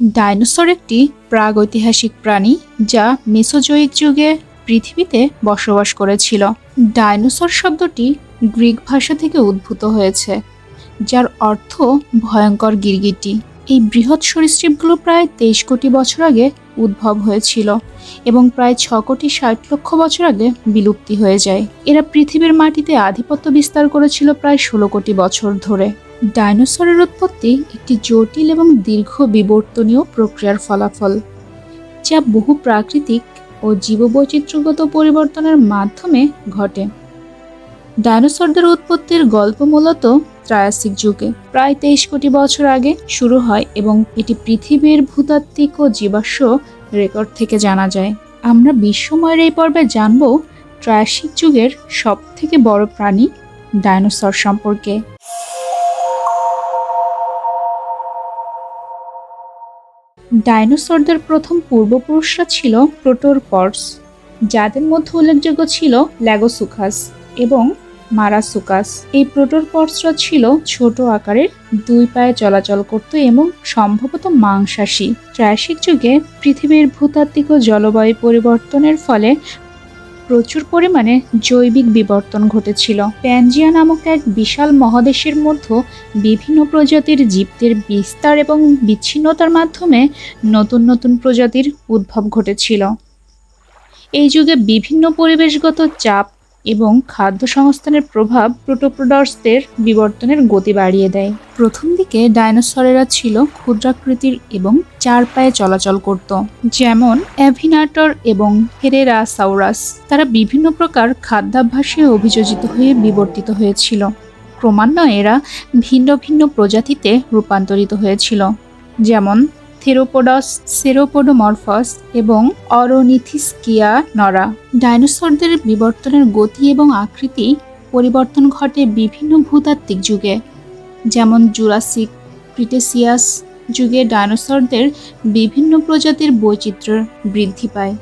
Dinosaur একটি প্রাগৈতিহাসিক প্রাণী যা মেসোজোয়িক যুগে পৃথিবীতে বসবাস করেছিল। ডাইনোসর শব্দটি গ্রিক ভাষা থেকে উদ্ভূত হয়েছে, যার অর্থ ভয়ঙ্কর গিরগিটি। এই বৃহৎ সরীসৃপগুলো প্রায় তেইশ কোটি বছর আগে উদ্ভব হয়েছিল এবং প্রায় ছ কোটি ষাট লক্ষ বছর আগে বিলুপ্তি হয়ে যায়। এরা পৃথিবীর মাটিতে আধিপত্য বিস্তার করেছিল প্রায় ষোলো কোটি বছর ধরে। ডাইনোসরের উৎপত্তি একটি জটিল এবং দীর্ঘ বিবর্তনীয় প্রক্রিয়ার ফলাফল, যা বহু প্রাকৃতিক ও জীববৈচিত্র্যগত পরিবর্তনের মাধ্যমে ঘটে। ডাইনোসরদের উৎপত্তির গল্প মূলত ত্রায়াসিক যুগে। প্রায় তেইশ কোটি বছর আগে শুরু হয় এবং এটি পৃথিবীর ভূতাত্ত্বিক ও জীবাশ্ম রেকর্ড থেকে জানা যায়। আমরা বিশ্বময়ের এই পর্বে জানব ত্রায়াসিক যুগের সব থেকে বড় প্রাণী ডাইনোসর সম্পর্কে। ডাইনোসরদের প্রথম পূর্বপুরুষরা ছিল প্রোটোরপর্স, যাদের মধ্যে উল্লেখযোগ্য ছিল ল্যাগোসুকাস এবং মারাসুকাস। এই প্রোটোরপর্সরা ছিল ছোট আকারের, দুই পায়ে চলাচল করত এবং সম্ভবত মাংসাশী। ট্রায়াসিক যুগে পৃথিবীর ভূতাত্ত্বিক ও জলবায়ু পরিবর্তনের ফলে প্রচুর পরিমাণে জৈবিক বিবর্তন ঘটেছিল। প্যানজিয়া নামক এক বিশাল মহাদেশের মধ্যে বিভিন্ন প্রজাতির জীবদের বিস্তার এবং বিচ্ছিন্নতার মাধ্যমে নতুন নতুন প্রজাতির উদ্ভব ঘটেছিল। এই যুগে বিভিন্ন পরিবেশগত চাপ এবং খাদ্য সংস্থানের প্রভাব প্রোটোপ্রোডার্সদের বিবর্তনের গতি বাড়িয়ে দেয়। প্রথম দিকে ডাইনোসরেরা ছিল ক্ষুদ্রাকৃতির এবং চার পায়ে চলাচল করত, যেমন অ্যাভিনাটর এবং হেরেরা সাউরাস তারা বিভিন্ন প্রকার খাদ্যাভ্যাসে অভিযোজিত হয়ে বিবর্তিত হয়েছিল। ক্রমান্বয়ে এরা ভিন্ন ভিন্ন প্রজাতিতে রূপান্তরিত হয়েছিল, যেমন থেরোপোডস, সেরোপোডোমরফস এবং অরোনিথিসকিয়া নরা। ডাইনোসরদের বিবর্তনের গতি এবং আকৃতি পরিবর্তন ঘটে বিভিন্ন ভূতাত্ত্বিক যুগে। যেমন জুরাসিক, ক্রিটেসিয়াস যুগে ডাইনোসরদের বিভিন্ন প্রজাতির বৈচিত্র্য বৃদ্ধি পায়।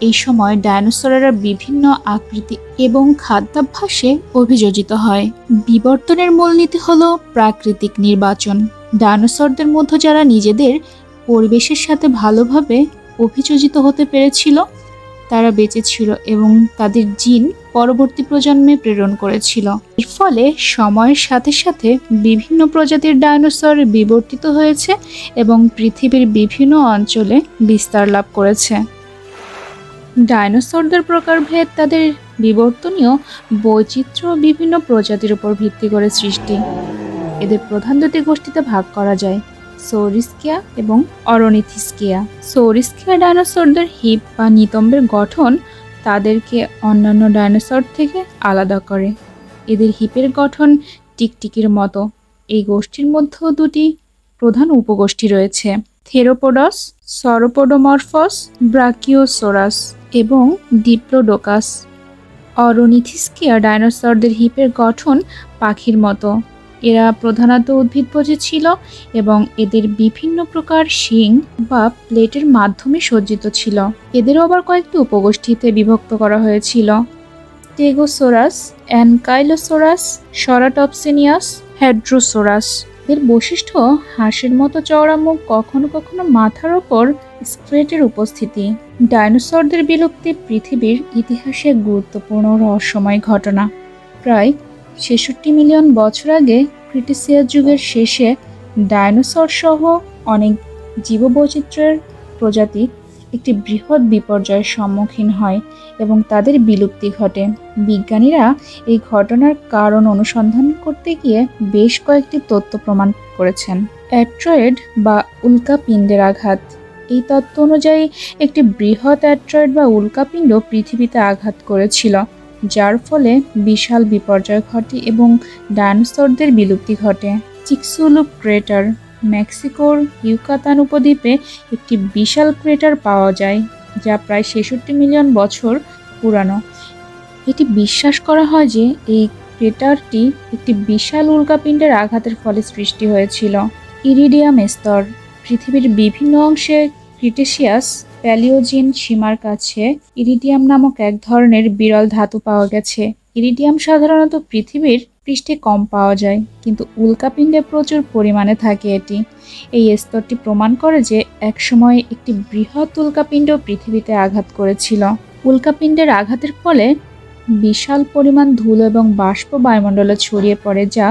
এই সময় ডাইনোসরেরা বিভিন্ন আকৃতি এবং খাদ্যাভ্যাসে অভিযোজিত হয়। বিবর্তনের মূলনীতি হল প্রাকৃতিক নির্বাচন। ডাইনোসরদের মধ্যে যারা নিজেদের পরিবেশের সাথে ভালোভাবে অভিযোজিত হতে পেরেছিল। তারা বেঁচে ছিল এবং তাদের জিন পরবর্তী প্রজন্মে প্রেরণ করেছিল। এর ফলে সময়ের সাথে সাথে বিভিন্ন প্রজাতির ডাইনোসর বিবর্তিত হয়েছে এবং পৃথিবীর বিভিন্ন অঞ্চলে বিস্তার লাভ করেছে। ডাইনোসরদের প্রকারভেদ তাদের বিবর্তনীয় বৈচিত্র্য বিভিন্ন প্রজাতির উপর ভিত্তি করে সৃষ্টি। এদের প্রধান দুটি গোষ্ঠীতে ভাগ করা যায়। সৌরিস্কিয়া এবং অরনিথিস্কিয়া সৌরিস্কিয়া ডাইনোসরদের হিপ বা নিতম্বের গঠন তাদেরকে অন্যান্য ডাইনোসর থেকে আলাদা করে। এদের হিপের গঠন টিকটিকির মতো। এই গোষ্ঠীর মধ্যেও দুটি প্রধান উপগোষ্ঠী রয়েছে। থেরোপোডস, সরোপোডোমরফস, ব্রাকিওসোরাস এবং ডিপ্লোডোকাস। অরনিথিস্কিয়া ডাইনোসরদের হিপের গঠন পাখির মতো। এরা প্রধানত উদ্ভিদভোজী ছিল এবং এদের বিভিন্ন প্রকার শিং বা প্লেটের মাধ্যমে সজ্জিত ছিল। এদেরও আবার কয়েকটি উপগোষ্ঠীতে বিভক্ত করা হয়েছিল। টেগোসোরাস, অ্যানকাইলোসোরাস, সরাটপসিনিয়াস হ্যাড্রোসোরাস এর বৈশিষ্ট্য হাঁসের মতো চওড়া মুখ কখনো কখনো মাথার ওপর স্ক্রেটের উপস্থিতি। ডাইনোসরদের বিলুপ্তি পৃথিবীর ইতিহাসে গুরুত্বপূর্ণ রহস্যময় ঘটনা। প্রায় ছেষট্টি মিলিয়ন বছর আগে ক্রিটিসিয়াস যুগের শেষে ডাইনোসর সহ অনেক জীববৈচিত্র্যের প্রজাতি একটি বৃহৎ বিপর্যয়ের সম্মুখীন হয় এবং তাদের বিলুপ্তি ঘটে। বিজ্ঞানীরা এই ঘটনার কারণ অনুসন্ধান করতে গিয়ে বেশ কয়েকটি তথ্য প্রমাণ করেছেন। অ্যাট্রয়েড বা উল্কাপিণ্ডের আঘাত। এই তত্ত্ব অনুযায়ী একটি বৃহৎ অ্যাট্রয়েড বা উল্কাপিণ্ড পৃথিবীতে আঘাত করেছিল। যার ফলে বিশাল বিপর্যয় ঘটে এবং ডাইনোসরদের বিলুপ্তি ঘটে। চিকসুলুপ ক্রেটার মেক্সিকোর ইউকাতান উপদ্বীপে একটি বিশাল ক্রেটার পাওয়া যায়, যা প্রায় ছেষট্টি মিলিয়ন বছর পুরানো। এটি বিশ্বাস করা হয় যে এই ক্রেটারটি একটি বিশাল উল্কাপিণ্ডের আঘাতের ফলে সৃষ্টি হয়েছিল। ইরিডিয়াম স্তর, পৃথিবীর বিভিন্ন অংশে ক্রিটেশিয়াস প্যালিওজিন সীমার কাছে ইরিডিয়াম নামক এক ধরনের বিরল ধাতু পাওয়া গেছে। ইরিডিয়াম সাধারণত পৃথিবীর পৃষ্ঠে কম পাওয়া যায়, কিন্তু উল্কাপিণ্ডে প্রচুর পরিমাণে থাকে এটি। এই স্তরটি প্রমাণ করে যে একসময় একটি বৃহৎ উল্কাপিণ্ড পৃথিবীতে আঘাত করেছিল। উল্কাপিণ্ডের আঘাতের ফলে বিশাল পরিমাণ ধুলো এবং বাষ্প বায়ুমণ্ডলে ছড়িয়ে পড়ে, যা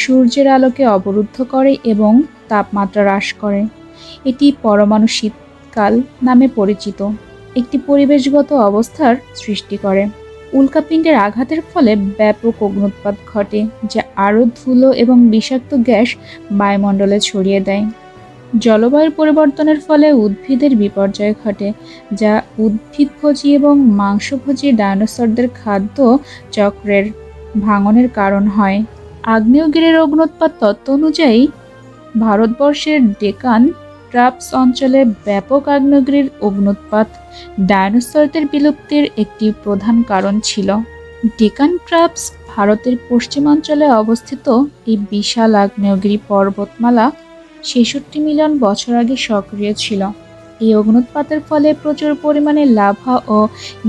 সূর্যের আলোকে অবরুদ্ধ করে এবং তাপমাত্রা হ্রাস করে। এটি পরমাণু শীতকাল নামে পরিচিত। একটি পরিবেশগত অবস্থার সৃষ্টি করে। উল্কাপিণ্ডের আঘাতের ফলে ব্যাপক অগ্নুৎপাত ঘটে, যা আরও ধুলো এবং বিষাক্ত গ্যাস বায়ুমণ্ডলে ছড়িয়ে দেয়। জলবায়ুর পরিবর্তনের ফলে উদ্ভিদের বিপর্যয় ঘটে, যা উদ্ভিদভোজী এবং মাংসভোজী ডাইনোসরদের খাদ্য চক্রের ভাঙনের কারণ হয়। আগ্নেয়গিরির অগ্নুৎপাত তত্ত্ব অনুযায়ী ভারতবর্ষের ডেকান ট্রাপস অঞ্চলে ব্যাপক আগ্নেয়গিরির অগ্নুৎপাত ডাইনোসরদের বিলুপ্তির একটি প্রধান কারণ ছিল। ডেকান ট্রাপস ভারতের পশ্চিমাঞ্চলে অবস্থিত এই বিশাল আগ্নেয়গিরি পর্বতমালা ছেষট্টি মিলিয়ন বছর আগে সক্রিয় ছিল। এই অগ্নুৎপাতের ফলে প্রচুর পরিমাণে লাভা ও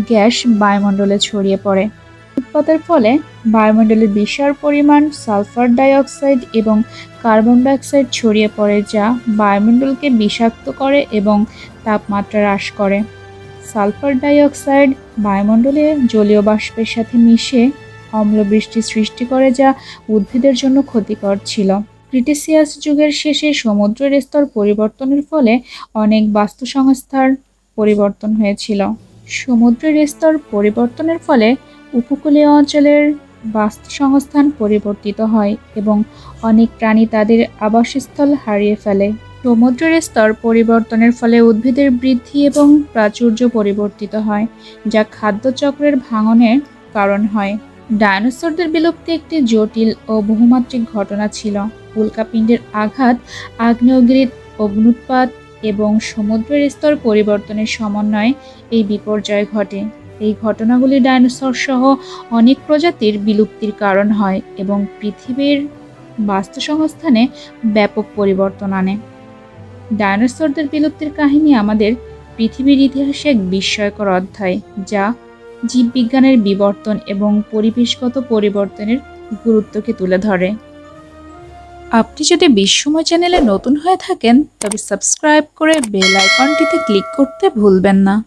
গ্যাস বায়ুমণ্ডলে ছড়িয়ে পড়ে। উৎপাতের ফলে বায়ুমণ্ডলে বিশাল পরিমাণ সালফার ডাইঅক্সাইড এবং কার্বন ডাইঅক্সাইড ছড়িয়ে পড়ে যা বায়ুমণ্ডলকে বিষাক্ত করে এবং তাপমাত্রা হ্রাস করে। সালফার ডাইঅক্সাইড বায়ুমণ্ডলে জলীয় বাষ্পের সাথে মিশে অম্লবৃষ্টি সৃষ্টি করে যা উদ্ভিদের জন্য ক্ষতিকর ছিল। ক্রিটেসিয়াস যুগের শেষে সমুদ্রের স্তর পরিবর্তনের ফলে অনেক বাস্তুসংস্থার পরিবর্তন হয়েছিল। সমুদ্রের স্তর পরিবর্তনের ফলে উপকূলীয় অঞ্চলের বাস্তুসংস্থান পরিবর্তিত হয় এবং অনেক প্রাণী তাদের আবাসস্থল হারিয়ে ফেলে। সমুদ্রের স্তর পরিবর্তনের ফলে উদ্ভিদের বৃদ্ধি এবং প্রাচুর্য পরিবর্তিত হয়, যা খাদ্যচক্রের ভাঙনের কারণ হয়। ডায়নোসরদের বিলুপ্তি একটি জটিল ও বহুমাত্রিক ঘটনা ছিল। উল্কাপিণ্ডের আঘাত আগ্নেয়গিরির অগ্নুৎপাত এবং সমুদ্রের স্তর পরিবর্তনের সমন্বয়ে এই বিপর্যয় ঘটে। এই ঘটনাগুলি ডাইনোসর সহ অনেক প্রজাতির বিলুপ্তির কারণ হয় এবং পৃথিবীর বাস্তুসংস্থানে ব্যাপক পরিবর্তন আনে। ডাইনোসরদের বিলুপ্তির কাহিনী আমাদের পৃথিবীর ইতিহাসে এক বিস্ময়কর অধ্যায়, যা জীববিজ্ঞানের বিবর্তন এবং পরিবেশগত পরিবর্তনের গুরুত্বকে তুলে ধরে। আপনি যদি বিশ্বময় চ্যানেলে নতুন হয়ে থাকেন, তবে সাবস্ক্রাইব করে বেল আইকনটিতে ক্লিক করতে ভুলবেন না।